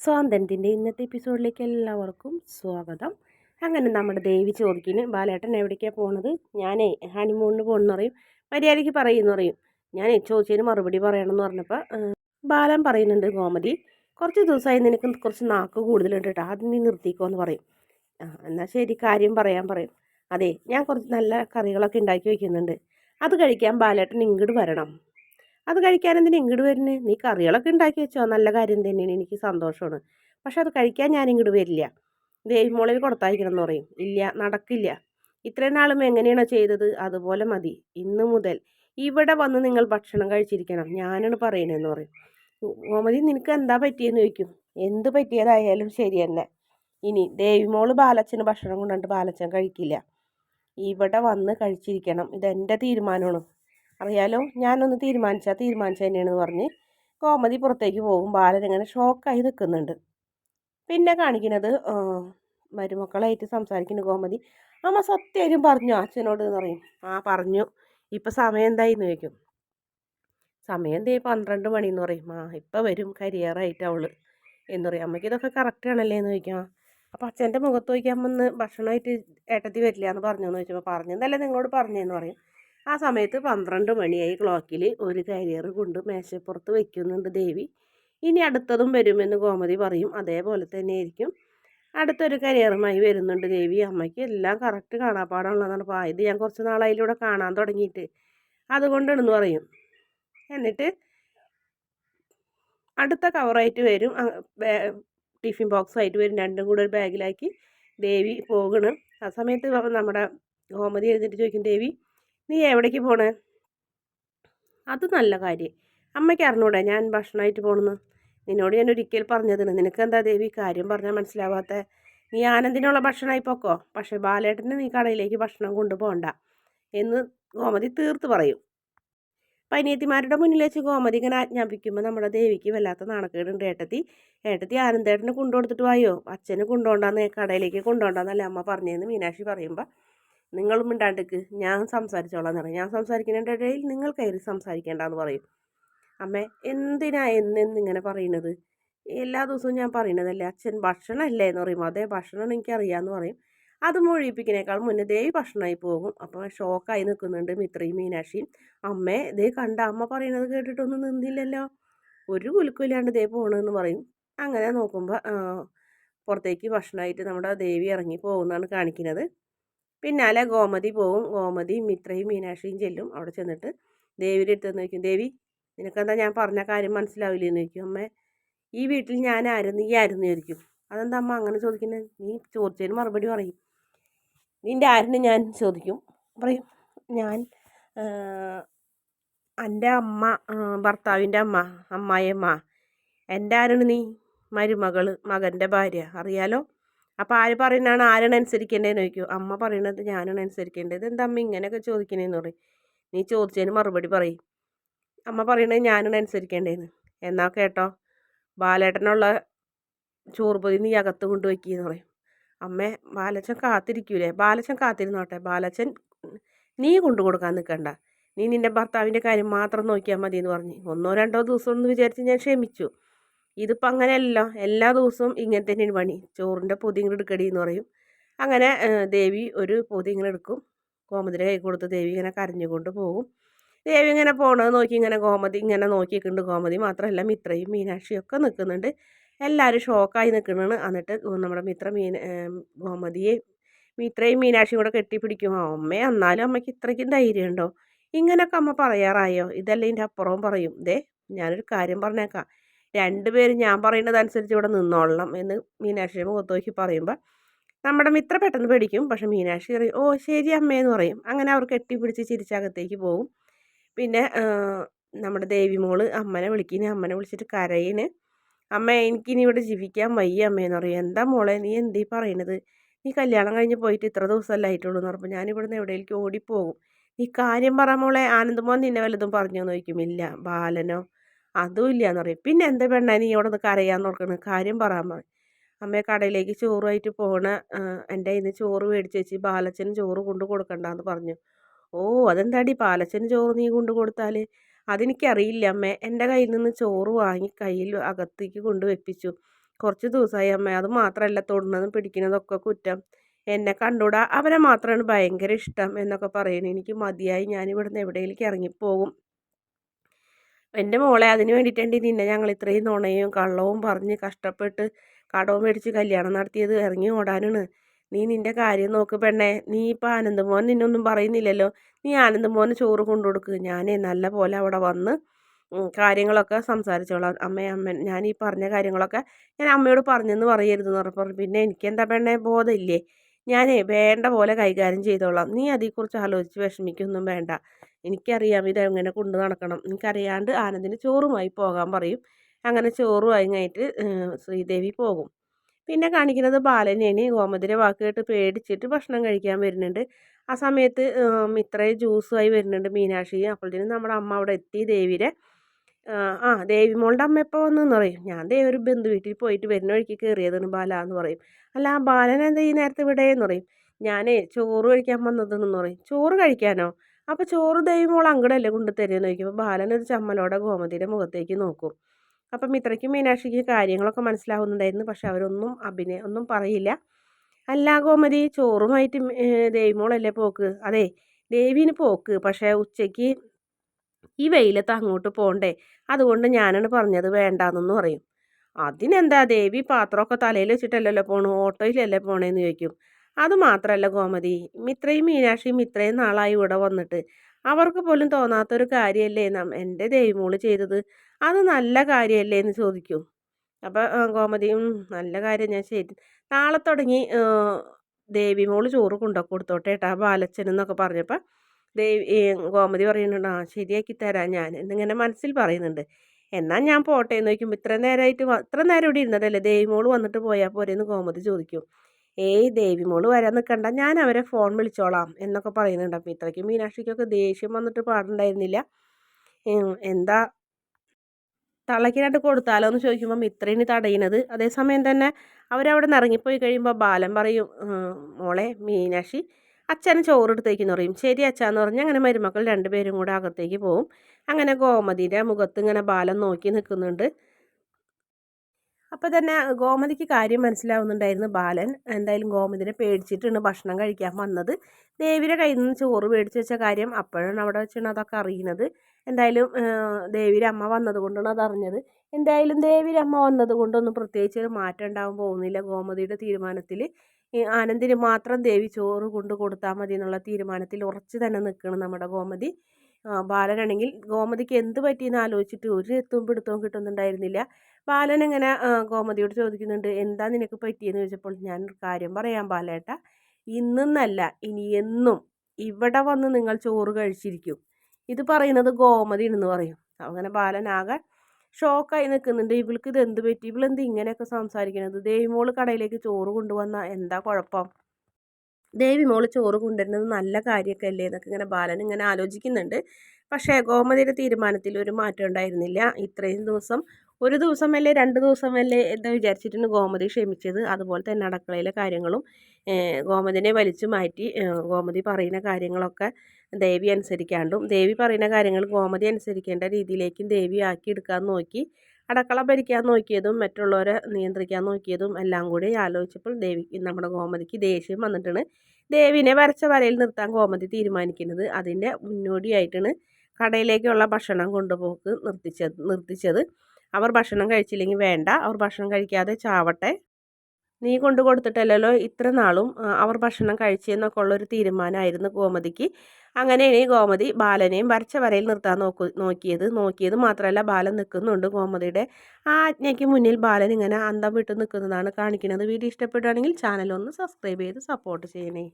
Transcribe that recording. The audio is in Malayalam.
സ്വാതന്ത്ര്യത്തിന്റെ ഇന്നത്തെ എപ്പിസോഡിലേക്ക് എല്ലാവർക്കും സ്വാഗതം. അങ്ങനെ നമ്മുടെ ദേവി ചോദിക്കുന്നു ബാലേട്ടൻ എവിടേക്കാണ് പോണത്? ഞാനേ ഹണിമൂണിന് പോകണമെന്ന് പറയും. മര്യാദയ്ക്ക് പറയുമെന്ന് പറയും. ഞാൻ ചോദിച്ചതിന് മറുപടി പറയണമെന്ന് പറഞ്ഞപ്പോൾ ബാലൻ പറയുന്നുണ്ട് ഗോമതി കുറച്ച് ദിവസമായി നിനക്ക് കുറച്ച് നാക്ക് കൂടുതലുണ്ട് കേട്ടോ അത് നീ നിർത്തിക്കോ എന്ന് പറയും എന്നാൽ ശരി കാര്യം പറയാൻ പറയും. അതെ ഞാൻ കുറച്ച് നല്ല കറികളൊക്കെ ഉണ്ടാക്കി വയ്ക്കുന്നുണ്ട് അത് കഴിക്കാൻ ബാലേട്ടൻ ഇങ്ങോട്ട് വരണം. അത് കഴിക്കാൻ എന്തിനാ ഇങ്ങോട്ട് വരുന്നത് നീ കറികളൊക്കെ ഉണ്ടാക്കി വെച്ചോ. നല്ല കാര്യം തന്നെയാണ്. എനിക്ക് സന്തോഷമാണ്. പക്ഷെ അത് കഴിക്കാൻ ഞാൻ ഇങ്ങോട്ട് വരില്ല. ദേവിമോളിൽ കൊടുത്തയക്കണം എന്ന് പറയും. ഇല്ല നടക്കില്ല. ഇത്രയും നാളും എങ്ങനെയാണോ ചെയ്തത്? അതുപോലെ മതി. ഇന്ന് മുതൽ ഇവിടെ വന്ന് നിങ്ങൾ ഭക്ഷണം കഴിച്ചിരിക്കണം. ഞാനാണ് പറയണതെന്ന് പറയും. ഗോമതി നിനക്ക് എന്താ പറ്റിയെന്ന് ചോദിക്കും. എന്ത് പറ്റിയതായാലും ശരി തന്നെ. ഇനി ദേവിമോൾ ബാലച്ചന് ഭക്ഷണം കൊണ്ടുണ്ട് ബാലച്ചൻ കഴിക്കില്ല. ഇവിടെ വന്ന് കഴിച്ചിരിക്കണം. ഇതെന്റെ തീരുമാനമാണ്. അറിയാലോ? ഞാനൊന്ന് തീരുമാനിച്ചാൽ തീരുമാനിച്ച തന്നെയാണെന്ന് പറഞ്ഞ് കോമതി പുറത്തേക്ക് പോകും. ബാലൻ ഇങ്ങനെ ഷോക്കായി നിൽക്കുന്നുണ്ട് പിന്നെ കാണിക്കുന്നത് മരുമക്കളായിട്ട് സംസാരിക്കുന്നു കോമതി. അമ്മ സത്യം പറഞ്ഞു അച്ഛനോട് എന്ന് പറയും. ആ പറഞ്ഞു. ഇപ്പം സമയം എന്തായിന്ന് ചോദിക്കും. സമയം എന്തേ? പന്ത്രണ്ട് മണി എന്ന് പറയും. ആ ഇപ്പം വരും. കരിയറായിട്ട് അവൾ എന്ന് പറയും. അമ്മയ്ക്ക് ഇതൊക്കെ കറക്റ്റ് ആണല്ലേ എന്ന് ചോദിക്കാം. അപ്പം അച്ഛന്റെ മുഖത്ത് നോക്കിയാൽ അമ്മ ഒന്ന് ഭക്ഷണമായിട്ട് ഏട്ടത്തി വരില്ല എന്ന് പറഞ്ഞു എന്ന് ചോദിച്ചപ്പോൾ പറഞ്ഞതല്ലേ നിങ്ങളോട് പറഞ്ഞതെന്ന് പറയും. ആ സമയത്ത് പന്ത്രണ്ട് മണിയായി ക്ലോക്കിൽ ഒരു കരിയർ കൊണ്ട് മേശപ്പുറത്ത് വയ്ക്കുന്നുണ്ട് ദേവി. ഇനി അടുത്തതും വരുമെന്ന് ഗോമതി പറയും. അതേപോലെ തന്നെ ആയിരിക്കും അടുത്തൊരു കരിയറുമായി വരുന്നുണ്ട് ദേവി. അമ്മയ്ക്ക് എല്ലാം കറക്റ്റ് കാണാപ്പാടുള്ളതാണ് അപ്പോൾ ഇത് ഞാൻ കുറച്ച് നാളായിലൂടെ കാണാൻ തുടങ്ങിയിട്ട്. അതുകൊണ്ടാണെന്ന് പറയും. എന്നിട്ട് അടുത്ത കവറായിട്ട് വരും. ടിഫിൻ ബോക്സായിട്ട് വരും. രണ്ടും കൂടെ ഒരു ബാഗിലാക്കി ദേവി പോകണം. ആ സമയത്ത് നമ്മുടെ ഗോമതി എഴുന്നിട്ട് ചോദിക്കും ദേവി നീ എവിടേക്ക് പോണേ? അത് നല്ല കാര്യം. അമ്മയ്ക്ക് അറിഞ്ഞൂടെ ഞാൻ ഭക്ഷണമായിട്ട് പോണെന്ന് നിന്നോട് ഞാൻ ഒരിക്കൽ പറഞ്ഞതാണ് നിനക്ക് എന്താ ദേവി കാര്യം പറഞ്ഞാൽ മനസ്സിലാവാത്ത? നീ ആനന്ദിനുള്ള ഭക്ഷണമായി പോക്കോ? പക്ഷേ ബാലേട്ടന് നീ കടയിലേക്ക് ഭക്ഷണം കൊണ്ടുപോകണ്ട എന്ന് ഗോമതി തീർത്ത് പറയും. പനിയത്തിമാരുടെ മുന്നിൽ വെച്ച് ഗോമതി ഇങ്ങനെ ആജ്ഞാപിക്കുമ്പോൾ നമ്മുടെ ദേവിക്ക് വല്ലാത്ത നാണക്കേടുണ്ട്. ഏട്ടത്തി ഏട്ടത്തി ആനന്ദേട്ടനെ കൊണ്ടുകൊടുത്തിട്ട് വായോ? അച്ഛന് കൊണ്ടുപോകണ്ടെന്ന് കടയിലേക്ക് കൊണ്ടുപോകണ്ടെന്നല്ലേ അമ്മ പറഞ്ഞതെന്ന് മീനാക്ഷി പറയുമ്പോൾ നിങ്ങളും മിണ്ടാണ്ടിക്ക് ഞാൻ സംസാരിച്ചോളാം എന്ന് പറയും ഞാൻ സംസാരിക്കുന്നതിന്റെ ഇടയിൽ നിങ്ങൾ കയറി സംസാരിക്കേണ്ടെന്ന് പറയും. അമ്മ എന്തിനാ എന്നെന്നിങ്ങനെ പറയുന്നത്? എല്ലാ ദിവസവും ഞാൻ പറയുന്നതല്ലേ അച്ഛൻ ഭക്ഷണമല്ലേ എന്ന് പറയും. അതേ ഭക്ഷണം എനിക്കറിയാമെന്ന് പറയും. അത് മൊഴിപ്പിക്കുന്നേക്കാൾ മുന്നേ ദേവി ഭക്ഷണമായി പോകും. അപ്പോൾ ഷോക്കായി നിൽക്കുന്നുണ്ട് മിത്രയും മീനാക്ഷിയും. അമ്മേ ദേ കണ്ട അമ്മ പറയുന്നത് കേട്ടിട്ടൊന്നും നിന്നില്ലല്ലോ. ഒരു കുലുക്കില്ലാണ്ട് ദേ പോകണമെന്ന് പറയും. അങ്ങനെ നോക്കുമ്പോൾ പുറത്തേക്ക് ഭക്ഷണമായിട്ട് നമ്മുടെ ദേവി ഇറങ്ങി പോകുന്നതാണ് കാണിക്കുന്നത്. പിന്നാലെ ഗോമതി പോവും. ഗോമതിയും മിത്രയും മീനാക്ഷിയും ചെല്ലും. അവിടെ ചെന്നിട്ട് ദേവിയുടെ അടുത്ത് നോക്കും ദേവി നിനക്കെന്താ ഞാൻ പറഞ്ഞ കാര്യം മനസ്സിലാവില്ലെന്ന് ചോദിക്കും. അമ്മ ഈ വീട്ടിൽ ഞാൻ ആയിരുന്നു ഈ ആയിരുന്നു ചോദിക്കും. അതെന്താ അമ്മ അങ്ങനെ ചോദിക്കുന്നത് നീ ചോദിച്ചതിന് മറുപടി പറയും. നിന്റെ ആരെന്ന് ഞാൻ ചോദിക്കും. പറയും ഞാൻ എന്റെ അമ്മ ഭർത്താവിന്റെ അമ്മ അമ്മായിയമ്മ. എന്റെ ആരാണ് നീ? മരുമകൾ മകന്റെ ഭാര്യ. അറിയാലോ? അപ്പോൾ ആര് പറയുന്നതാണ് ആരാണ് അനുസരിക്കേണ്ടതെന്ന് ചോദിക്കും. അമ്മ പറയണത് ഞാനാണ് അനുസരിക്കേണ്ടത്. എന്താ അമ്മ ഇങ്ങനെയൊക്കെ ചോദിക്കണേന്ന് പറയും. നീ ചോദിച്ചതിന് മറുപടി പറയും. അമ്മ പറയണത് ഞാനാണ് അനുസരിക്കേണ്ടതെന്ന് എന്നാ കേട്ടോ. ബാലേട്ടനുള്ള ചോറുപൊതി നീ അകത്ത് കൊണ്ടുവയ്ക്കുകയെന്ന് പറയും. അമ്മ ബാലച്ചൻ കാത്തിരിക്കൂലേ? ബാലച്ചൻ കാത്തിരുന്നോട്ടെ? ബാലച്ചൻ നീ കൊണ്ടു കൊടുക്കാൻ നിൽക്കണ്ട നീ നിന്റെ ഭർത്താവിന്റെ കാര്യം മാത്രം നോക്കിയാൽ മതി എന്ന് പറഞ്ഞ്. ഒന്നോ രണ്ടോ ദിവസം എന്ന് വിചാരിച്ച് ഞാൻ ക്ഷമിച്ചു. ഇതിപ്പോൾ അങ്ങനെയല്ല എല്ലാ ദിവസവും ഇങ്ങനെ തന്നെയാണ് പണി. ചോറിന്റെ പൊതി എടുക്കടി എന്ന് പറയും. അങ്ങനെ ദേവി ഒരു പൊതി ഇങ്ങനെ എടുക്കും. ഗോമതിയുടെ കൈ കൊടുത്ത് ദേവി ഇങ്ങനെ കരഞ്ഞുകൊണ്ട് പോകും. ദേവി ഇങ്ങനെ പോണത് നോക്കി ഇങ്ങനെ ഗോമതി ഇങ്ങനെ നോക്കിയിട്ടുണ്ട്. ഗോമതി മാത്രമല്ല മിത്രയും മീനാക്ഷിയും ഒക്കെ നിൽക്കുന്നുണ്ട്. എല്ലാവരും ഷോക്കായി നിൽക്കുന്നതാണ് എന്നിട്ട് നമ്മുടെ മിത്ര മീൻ ഗോമതിയെ മിത്രയും മീനാക്ഷിയും കൂടെ കെട്ടിപ്പിടിക്കും. അമ്മേ എന്നാലും അമ്മയ്ക്ക് ഇത്രയ്ക്കും ധൈര്യമുണ്ടോ? ഇങ്ങനെയൊക്കെ അമ്മ പറയാറായോ? ഇതല്ല ഇതിന്റെ അപ്പുറവും പറയും. ദേ ഞാനൊരു കാര്യം പറഞ്ഞേക്കാം. രണ്ടുപേരും ഞാൻ പറയുന്നത് അനുസരിച്ച് ഇവിടെ നിന്നോളണം എന്ന് മീനാക്ഷി മുഖത്ത് പറയുമ്പോൾ നമ്മുടെ മിത്ര പെട്ടെന്ന് പേടിക്കും. പക്ഷെ മീനാക്ഷി പറയും ഓ ശരി അമ്മയെന്ന് പറയും. അങ്ങനെ അവർ കെട്ടിപ്പിടിച്ച് ചിരിച്ചകത്തേക്ക് പോകും. പിന്നെ നമ്മുടെ ദേവിമോൾ അമ്മനെ വിളിക്കുന്നു അമ്മനെ വിളിച്ചിട്ട് കരയിന് അമ്മ എനിക്കിനി ഇവിടെ ജീവിക്കാൻ വയ്യ അമ്മയെന്ന് പറയും. എന്താ മോളെ നീ എന്തീ പറയണത്? നീ കല്യാണം കഴിഞ്ഞ് പോയിട്ട് ഇത്ര ദിവസമല്ല ആയിട്ടുള്ളൂ എന്ന് പറഞ്ഞപ്പോൾ ഞാനിവിടുന്ന് എവിടെയെങ്കിലും ഓടിപ്പോകും? നീ കാര്യം പറ മോളെ. ആനന്ദമോൻ നിന്നെ വല്ലതും പറഞ്ഞു? ചോദിക്കും. ഇല്ല ബാലനോ അതും എന്ന് പറയും. പിന്നെ എന്താ പെണ്ണ നീ ഇവിടെ നിന്ന് കരയാൻ നോക്കണത് കാര്യം പറയാൻ പറയും അമ്മയെ കടയിലേക്ക് ചോറുമായിട്ട് പോണ എന്റെ ഇന്ന് ചോറ് മേടിച്ച് വെച്ച് ബാലച്ചന് ചോറ് കൊണ്ട് കൊടുക്കണ്ടെന്ന് പറഞ്ഞു. ഓ അതെന്താടി പാലച്ചന് ചോറ് നീ കൊണ്ട് കൊടുത്താൽ അതെനിക്കറിയില്ല അമ്മേ. എന്റെ കയ്യിൽ നിന്ന് ചോറ് വാങ്ങി കയ്യിൽ അകത്തേക്ക് കൊണ്ട് വെപ്പിച്ചു. കുറച്ച് ദിവസമായി അമ്മ. അത് മാത്രമല്ല തൊടുന്നതും പിടിക്കുന്നതൊക്കെ കുറ്റം. എന്നെ കണ്ടുകൂടാ? അവരെ മാത്രമാണ് ഭയങ്കര ഇഷ്ടം എന്നൊക്കെ പറയുന്നത് എനിക്ക് മതിയായി. ഞാൻ ഇവിടുന്ന് എവിടെയെങ്കിലും ഇറങ്ങിപ്പോകും. എന്റെ മോളെ അതിന് വേണ്ടിയിട്ടുണ്ട് നിന്നെ ഞങ്ങൾ ഇത്രയും നുണയും കള്ളവും പറഞ്ഞ് കഷ്ടപ്പെട്ട് കടവും മേടിച്ച് കല്യാണം നടത്തിയത് ഇറങ്ങി ഓടാനാണ്. നീ നിന്റെ കാര്യം നോക്ക് പെണ്ണേ. നീ ഇപ്പോൾ ആനന്ദമോൻ നിന്നൊന്നും പറയുന്നില്ലല്ലോ. നീ ആനന്ദമോന് ചോറ് കൊണ്ടുകൊടുക്ക്. ഞാനേ നല്ല പോലെ അവിടെ വന്ന് കാര്യങ്ങളൊക്കെ സംസാരിച്ചോളാം. അമ്മ അമ്മ ഞാൻ ഈ പറഞ്ഞ കാര്യങ്ങളൊക്കെ ഞാൻ അമ്മയോട് പറഞ്ഞെന്ന് പറയരുതെന്ന് പറഞ്ഞു. പിന്നെ എനിക്കെന്താ പെണ്ണേ ബോധമില്ലേ? ഞാനേ വേണ്ട പോലെ കൈകാര്യം ചെയ്തോളാം. നീ അതേക്കുറിച്ച് ആലോചിച്ച് വിഷമിക്കൊന്നും വേണ്ട. എനിക്കറിയാം ഇതെങ്ങനെ കൊണ്ടു നടക്കണം. എനിക്കറിയാണ്ട് ആനന്ദിന് ചോറുമായി പോകാൻ പറയും. അങ്ങനെ ചോറുമായി കഴിഞ്ഞിട്ട് ശ്രീദേവി പോകും. പിന്നെ കാണിക്കുന്നത് ബാലനേനി ഗോമതിരെ വാക്ക് കേട്ട് പേടിച്ചിട്ട് ഭക്ഷണം കഴിക്കാൻ വരുന്നുണ്ട്. ആ സമയത്ത് ഇത്രയും ജ്യൂസുമായി വരുന്നുണ്ട് മീനാക്ഷി അപ്പോഴത്തേനും നമ്മുടെ അമ്മ അവിടെ എത്തി ദേവിയുടെ ആ ദേവി മോളുടെ അമ്മ എപ്പോൾ വന്നെന്ന് പറയും. ഞാൻ ദേ ഒരു ബന്ധു വീട്ടിൽ പോയിട്ട് വരുന്ന വഴിക്ക് കയറിയതാണ് ബാല എന്ന് പറയും. അല്ല ആ ബാലൻ എന്താ ഈ നേരത്തെ ഇവിടെ എന്ന് പറയും. ഞാനേ ചോറ് കഴിക്കാൻ വന്നതെന്ന് പറയും. ചോറ് കഴിക്കാനോ? അപ്പോൾ ചോറ് ദേവി മോൾ അങ്ങടല്ലേ കൊണ്ട് തരുമെന്ന് ചോദിക്കും. അപ്പോൾ ബാലൻ ഒരു ചമ്മലോടെ ഗോമതിയുടെ മുഖത്തേക്ക് നോക്കും. അപ്പം ഇത്രയ്ക്കും മീനാക്ഷിക്ക് കാര്യങ്ങളൊക്കെ മനസ്സിലാവുന്നുണ്ടായിരുന്നു. പക്ഷെ അവരൊന്നും അഭിനയം ഒന്നും പറയില്ല. അല്ല ഗോമതി ചോറുമായിട്ട് ദേവിമോളല്ലേ പോക്ക്? അതെ ദേവീന് പോക്ക്. പക്ഷേ ഉച്ചയ്ക്ക് ഈ വെയിലത്ത് അങ്ങോട്ട് പോകണ്ടേ അതുകൊണ്ട് ഞാനാണ് പറഞ്ഞത് വേണ്ടാന്നൊന്നു പറയും. അതിനെന്താ ദേവി പാത്രമൊക്കെ തലയിൽ വെച്ചിട്ടല്ലല്ലോ പോണു? ഓട്ടോയിലല്ലേ പോണേന്ന് ചോദിക്കും. അത് മാത്രമല്ല ഗോമതി. ഇത്രയും മീനാക്ഷിയും ഇത്രയും നാളായി ഇവിടെ വന്നിട്ട് അവർക്ക് പോലും തോന്നാത്തൊരു കാര്യമല്ലേ നാം? എന്റെ ദൈവമോൾ ചെയ്തത് അത് നല്ല കാര്യമല്ലേ എന്ന് ചോദിക്കും അപ്പോൾ ഗോമതിയും നല്ല കാര്യം ഞാൻ ചെയ്തു. നാളെ തുടങ്ങി ദേവിമോൾ ചോറ് കൊണ്ടൊക്കെ കൊടുത്തോട്ടെ ഏട്ടാ ബാലച്ചൻ എന്നൊക്കെ പറഞ്ഞപ്പോൾ ദേവി ഗോമതി പറയുന്നുണ്ട് ആ ശരിയാക്കി തരാം ഞാൻ എന്നിങ്ങനെ മനസ്സിൽ പറയുന്നുണ്ട്. എന്നാൽ ഞാൻ പോട്ടെ എന്ന് ചോദിക്കുമ്പോൾ ഇത്ര നേരമായിട്ട് ഇത്ര നേരം ഇവിടെ ഇരുന്നതല്ലേ? ദേവിമോൾ വന്നിട്ട് പോയാൽ പോരെന്ന് ഗോമതി ചോദിക്കും. ഏയ് ദേവിമോൾ വരാൻ നിൽക്കണ്ട ഞാൻ അവരെ ഫോൺ വിളിച്ചോളാം എന്നൊക്കെ പറയുന്നുണ്ട്. അപ്പം ഇത്രയ്ക്ക് മീനാക്ഷിക്കൊക്കെ ദേഷ്യം വന്നിട്ട് പാടുണ്ടായിരുന്നില്ല. എന്താ തളക്കിനായിട്ട് കൊടുത്താലോ എന്ന് ചോദിക്കുമ്പോൾ മിത്രേന് തടയുന്നത് അതേസമയം തന്നെ അവരവിടെ നിന്ന് ഇറങ്ങിപ്പോയി കഴിയുമ്പോൾ ബാലൻ പറയും മോളെ മീനാക്ഷി അച്ഛന് ചോറെടുത്തേക്കെന്ന് പറയും. ശരി അച്ഛാന്ന് പറഞ്ഞ് അങ്ങനെ മരുമക്കൾ രണ്ടുപേരും കൂടെ അകത്തേക്ക് പോവും. അങ്ങനെ ഗോമതിയുടെ മുഖത്ത് ഇങ്ങനെ ബാലം നോക്കി നിൽക്കുന്നുണ്ട്. അപ്പോൾ തന്നെ ഗോമതിക്ക് കാര്യം മനസ്സിലാവുന്നുണ്ടായിരുന്നു ബാലൻ. എന്തായാലും ഗോമതിനെ പേടിച്ചിട്ടാണ് ഭക്ഷണം കഴിക്കാൻ വന്നത്. ദേവിയുടെ കയ്യിൽ നിന്ന് ചോറ് മേടിച്ച് വെച്ച കാര്യം അപ്പോഴാണ് അവിടെ വെച്ചാണ് അതൊക്കെ അറിയുന്നത്. എന്തായാലും ദേവിയുടെ അമ്മ വന്നത് കൊണ്ടാണ് അതറിഞ്ഞത് എന്തായാലും ദേവിയുടെ അമ്മ വന്നത് കൊണ്ടൊന്നും പ്രത്യേകിച്ച് ഒരു മാറ്റം ഉണ്ടാവാൻ പോകുന്നില്ല ഗോമതിയുടെ തീരുമാനത്തിൽ ആനന്ദിന് മാത്രം ദേവി ചോറ് കൊണ്ട് കൊടുത്താൽ മതി എന്നുള്ള തീരുമാനത്തിൽ ഉറച്ച് തന്നെ നിൽക്കണം നമ്മുടെ ഗോമതി. ബാലനാണെങ്കിൽ ഗോമതിക്ക് എന്ത് പറ്റിയെന്ന് ആലോചിച്ചിട്ട് ഒരു എത്തും പിടുത്തവും കിട്ടുന്നുണ്ടായിരുന്നില്ല. ബാലൻ ഇങ്ങനെ ഗോമതിയോട് ചോദിക്കുന്നുണ്ട് എന്താ നിനക്ക് പറ്റിയെന്ന് ചോദിച്ചപ്പോൾ ഞാൻ കാര്യം പറയാം ബാലേട്ട. ഇന്നെന്നല്ല ഇനി എന്നും ഇവിടെ വന്ന് നിങ്ങൾ ചോറ് കഴിച്ചിരിക്കും. ഇത് പറയുന്നത് ഗോമതി എന്ന് പറയും. അങ്ങനെ ബാലൻ ആകെ ഷോക്കായി നിൽക്കുന്നുണ്ട്. ഇവൾക്ക് ഇത് എന്ത് പറ്റി? ഇവളെന്ത് ഇങ്ങനെയൊക്കെ സംസാരിക്കുന്നത് ദേവിമോൾ കടയിലേക്ക് ചോറ് കൊണ്ടുവന്ന. എന്താ കുഴപ്പം? ദേവി മോൾ ചോറ് കൊണ്ടുവരുന്നത് നല്ല കാര്യമൊക്കെ അല്ലേ എന്നൊക്കെ ഇങ്ങനെ ബാലൻ ഇങ്ങനെ ആലോചിക്കുന്നുണ്ട്. പക്ഷേ ഗോമതിയുടെ തീരുമാനത്തിൽ ഒരു മാറ്റം ഉണ്ടായിരുന്നില്ല. ഇത്രയും ദിവസം ഒരു ദിവസമല്ലേ രണ്ട് ദിവസമല്ലേ എന്ന് വിചാരിച്ചിട്ടാണ് ഗോമതി ക്ഷമിച്ചത്. അതുപോലെ തന്നെ അടുക്കളയിലെ കാര്യങ്ങളും ഗോമതിനെ വലിച്ചു മാറ്റി ഗോമതി പറയുന്ന കാര്യങ്ങളൊക്കെ ദേവി അനുസരിക്കാണ്ടും. ദേവി പറയുന്ന കാര്യങ്ങൾ ഗോമതി അനുസരിക്കേണ്ട രീതിയിലേക്കും ദേവി ആക്കി എടുക്കാൻ നോക്കി. അടക്കള ഭരിക്കാൻ നോക്കിയതും മറ്റുള്ളവരെ നിയന്ത്രിക്കാൻ നോക്കിയതും എല്ലാം കൂടി ആലോചിച്ചപ്പോൾ ദേവി നമ്മുടെ ഗോമതിക്ക് ദേഷ്യം വന്നിട്ടാണ്. ദേവിനെ വരച്ച വരയിൽ നിർത്താൻ ഗോമതി തീരുമാനിക്കുന്നത്. അതിന്റെ മുന്നോടിയായിട്ടാണ് കടയിലേക്കുള്ള ഭക്ഷണം കൊണ്ടുപോക്ക് നിർത്തിച്ചത് നിർത്തിച്ചത്. അവർ ഭക്ഷണം കഴിച്ചില്ലെങ്കിൽ വേണ്ട. അവർ ഭക്ഷണം കഴിക്കാതെ ചാവട്ടെ. നീ കൊണ്ടു കൊടുത്തിട്ടല്ലല്ലോ ഇത്ര നാളും അവർ ഭക്ഷണം കഴിച്ചെന്നൊക്കെ ഉള്ളൊരു തീരുമാനമായിരുന്നു ഗോമതിക്ക്. അങ്ങനെയാണ് ഗോമതി ബാലനെയും വരച്ച വരയിൽ നിർത്താൻ നോക്കു നോക്കിയത്. നോക്കിയത് മാത്രമല്ല ബാലൻ നിൽക്കുന്നുണ്ട് ഗോമതിയുടെ. ആ ആജ്ഞയ്ക്ക് മുന്നിൽ ബാലൻ ഇങ്ങനെ അന്തം വിട്ട് നിൽക്കുന്നതാണ് കാണിക്കുന്നത്. വീഡിയോ ഇഷ്ടപ്പെടുകയാണെങ്കിൽ ചാനൽ ഒന്ന് സബ്സ്ക്രൈബ് ചെയ്ത് സപ്പോർട്ട് ചെയ്യണേ.